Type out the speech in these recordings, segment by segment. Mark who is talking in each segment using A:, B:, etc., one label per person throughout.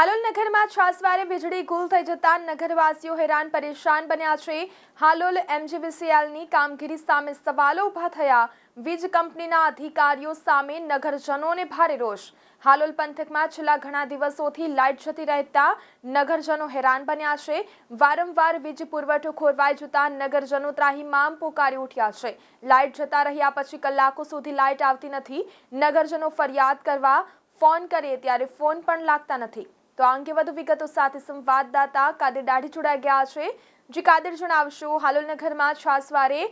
A: નગરમાં છાસવારે વીજળી ગુલ થઈ જતા નગરવાસીઓ હેરાન પરેશાન બન્યા છે. હાલોલ એમજીવીસીએલની કામગીરી સામે સવાલો ઊભા થયા. વીજ કંપનીના અધિકારીઓ સામે નગરજનોને ભારે રોષ. હાલોલ પંથકમાં છેલ્લા ઘણા દિવસોથી લાઇટ જતી રહેતા નગરજનો હેરાન બન્યા છે. વારંવાર વીજ પુરવઠો ખોરવાઈ જતા નગરજનો ત્રાહીમામ પોકારી ઉઠ્યા છે. લાઇટ જતા રહ્યા પછી કલાકો સુધી લાઇટ આવતી નથી. નગરજનો ફરિયાદ કરવા ફોન કરીએ ત્યારે ફોન પણ લાગતા નથી. તો આ અંગે વધુ વિગતો સાથે સંવાદદાતા કાદર દાઢી જોડાઈ ગયા છે. જે કાદર, જણાવશો, હાલોલ નગરમાં છાસવારે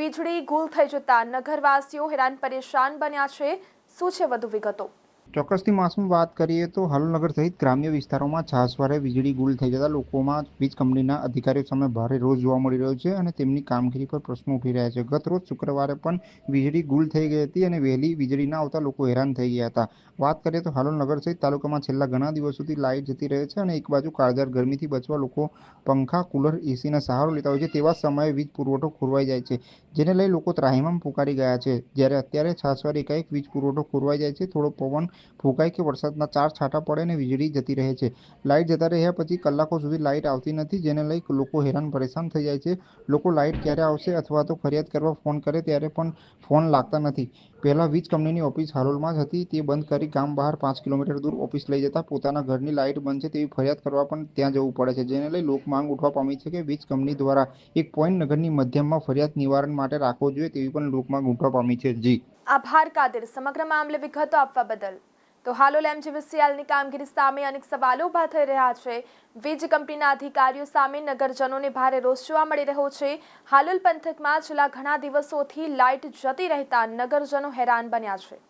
A: વીજળી ગુલ થઈ જતા નગરવાસીઓ હેરાન પરેશાન બન્યા છે. શું છે વધુ વિગતો?
B: ચોક્કસથી માસમાં વાત કરીએ તો હાલોલનગર સહિત ગ્રામ્ય વિસ્તારોમાં છાસવારે વીજળી ગુલ થઈ જતા લોકોમાં વીજ કંપનીના અધિકારીઓ સામે ભારે રોષ જોવા મળી રહ્યો છે અને તેમની કામગીરી પર પ્રશ્નો ઉઠી રહ્યા છે. ગત રોજ શુક્રવારે પણ વીજળી ગુલ થઈ ગઈ હતી અને વહેલી વીજળી ના આવતા લોકો હેરાન થઈ ગયા હતા. વાત કરીએ તો હાલોલનગર સહિત તાલુકામાં છેલ્લા ઘણા દિવસોથી લાઇટ જતી રહે છે અને એક બાજુ કાળઝાળ ગરમીથી બચવા લોકો પંખા, કુલર એસીના સહારો લેતા હોય છે તેવા સમયે વીજ પુરવઠો ખોરવાઈ જાય છે, જેને લઈ લોકો ત્રાહિમામ પુકારી ગયા છે. જ્યારે અત્યારે છાસવારે એકાએક વીજ પુરવઠો ખોરવાઈ જાય છે, થોડો પવન ફૂંકાય કે વરસાદના ચાર છાંટા પડે અને વીજળી જતી રહે છે. લાઇટ જતા રહ્યા પછી કલાકો સુધી લાઇટ આવતી નથી, જેને લઈ લોકો હેરાન પરેશાન થઈ જાય છે. લોકો લાઇટ ક્યારે આવશે અથવા તો ફરિયાદ કરવા ફોન કરે ત્યારે પણ ફોન લાગતા નથી. પહેલાં વીજ કંપનીની ઓફિસ હાલોલમાં જ હતી, તે બંધ કરી ગામ બહાર પાંચ કિલોમીટર દૂર ઓફિસ લઈ જતા પોતાના ઘરની લાઇટ બંધ છે તેવી ફરિયાદ કરવા પણ ત્યાં જવું પડે છે, જેને લઈ લોક માંગ ઉઠવા પામી છે કે વીજ કંપની દ્વારા એક પોઈન્ટ નગરની મધ્યમમાં ફરિયાદ નિવારણ માટે રાખવો જોઈએ તેવી પણ લોક માંગ ઉઠવા પામી છે. જી.
A: આભાર કાદિર. સમગ્ર મામલે વિગતો આપવા બદલ. તો હાલોલ એમજીવીસીએલની કામગીરી સામે અનેક સવાલો ઊભા થઈ રહ્યા છે. વીજ કંપનીના અધિકારીઓ સામે નગરજનોને ભારે રોષ જોવા મળી રહ્યો છે. હાલોલ પંથકમાં છેલ્લા ઘણા દિવસોથી લાઇટ જતી રહેતા નગરજનો હેરાન બન્યા છે.